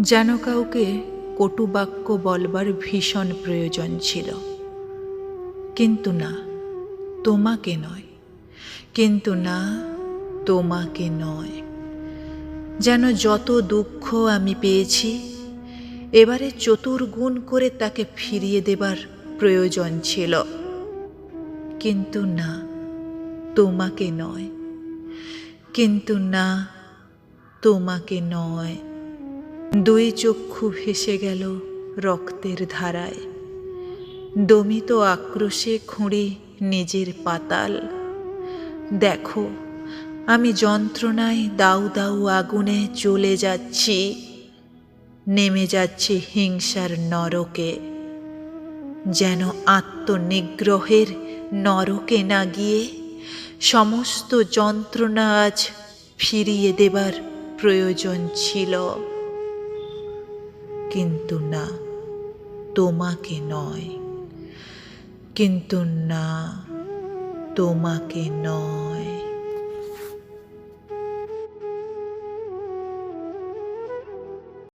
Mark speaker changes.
Speaker 1: যেন কাউকে কটু বাক্য বলবার ভীষণ প্রয়োজন ছিল। কিন্তু না, তোমাকে নয়। কিন্তু না, তোমাকে নয়। যেন যত দুঃখ আমি পেয়েছি, এবারে চতুর্গুণ করে তাকে ফিরিয়ে দেবার প্রয়োজন ছিল। কিন্তু না, তোমাকে নয়। কিন্তু না, তোমাকে নয়। দুই চক্ষু ভেসে গেল রক্তের ধারায়। দমিত আক্রোশে খুঁড়ি নিজের পাতাল। দেখো, আমি যন্ত্রণায় দাউ দাউ আগুনে চলে যাচ্ছি। নেমে যাচ্ছি হিংসার নরকে। যেন আত্মনিগ্রহের নরকে না গিয়ে সমস্ত যন্ত্রণা আজ ফিরিয়ে দেবার প্রয়োজন ছিল। কিন্তু না তোমাকে নয়। কিন্তু না তোমাকে নয়।